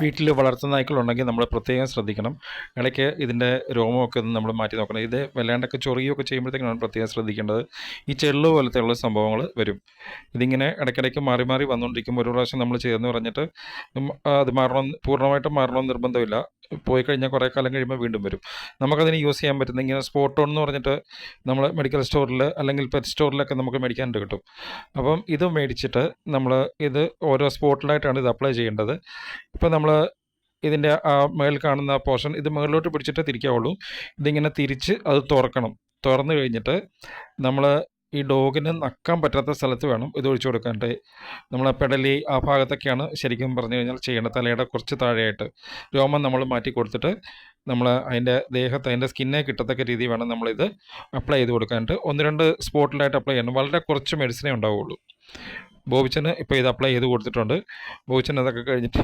വീട്ടിൽ വളർത്തുന്ന നായ്ക്കളുണ്ടെങ്കിൽ നമ്മൾ പ്രത്യേകം ശ്രദ്ധിക്കണം. ഇടയ്ക്ക് ഇതിന്റെ രോമമൊക്കെ ഒന്ന് നമ്മൾ മാറ്റി നോക്കണം. ഇത് വല്ലാണ്ടൊക്കെ ചൊറിയൊക്കെ ചെയ്യുമ്പോഴത്തേക്കാണ് പ്രത്യേകം ശ്രദ്ധിക്കേണ്ടത്. ഈ ചെള്ളു പോലത്തെയുള്ള സംഭവങ്ങൾ വരും. ഇതിങ്ങനെ ഇടയ്ക്കിടയ്ക്ക് മാറി മാറി വന്നുകൊണ്ടിരിക്കും ഒരു പ്രാവശ്യം നമ്മൾ ചെയ്തെന്ന് പറഞ്ഞിട്ട് അത് മാറണം പൂർണമായിട്ടും മാറണമെന്ന് നിർബന്ധമില്ല. പോയി കഴിഞ്ഞാൽ കുറേ കാലം കഴിയുമ്പോൾ വീണ്ടും വരും. നമുക്കതിന് യൂസ് ചെയ്യാൻ പറ്റുന്ന ഇങ്ങനെ സ്പോട്ട് എന്ന് പറഞ്ഞിട്ട് നമ്മൾ മെഡിക്കൽ സ്റ്റോറിൽ അല്ലെങ്കിൽ പെറ്റ് സ്റ്റോറിലൊക്കെ നമുക്ക് മേടിക്കാനായിട്ട് കിട്ടും. അപ്പം ഇത് മേടിച്ചിട്ട് നമ്മൾ ഇത് ഓരോ സ്പോട്ടിലായിട്ടാണ് ഇത് അപ്ലൈ ചെയ്യേണ്ടത്. ഇപ്പം നമ്മൾ ഇതിന്റെ ആ മേൽ കാണുന്ന പോർഷൻ ഇത് മുകളിലോട്ട് പിടിച്ചിട്ടേ തിരിക്കാവുള്ളൂ. ഇതിങ്ങനെ തിരിച്ച് അത് തുറക്കണം. തുറന്നു കഴിഞ്ഞിട്ട് നമ്മൾ ഈ ഡോഗിന് നക്കാൻ പറ്റാത്ത സ്ഥലത്ത് വേണം ഇത് ഒഴിച്ചു കൊടുക്കാനായിട്ട്. നമ്മൾ പെടലി ആ ഭാഗത്തൊക്കെയാണ് ശരിക്കും പറഞ്ഞു കഴിഞ്ഞാൽ ചെയ്യേണ്ടത്. തലയുടെ കുറച്ച് താഴെയായിട്ട് രോമം നമ്മൾ മാറ്റി കൊടുത്തിട്ട് നമ്മൾ അതിന്റെ ദേഹത്ത് അതിന്റെ സ്കിന്നെ കിട്ടത്തക്ക രീതി വേണം നമ്മളിത് അപ്ലൈ ചെയ്ത് കൊടുക്കാനായിട്ട്. ഒന്ന് രണ്ട് സ്പോട്ടിലായിട്ട് അപ്ലൈ ചെയ്യണം. വളരെ കുറച്ച് മെഡിസിനേ ഉണ്ടാവുള്ളൂ. ബോബിച്ചന് ഇപ്പോൾ ഇത് അപ്ലൈ ചെയ്ത് കൊടുത്തിട്ടുണ്ട്. ബോബിച്ചൻ അതൊക്കെ കഴിഞ്ഞിട്ട്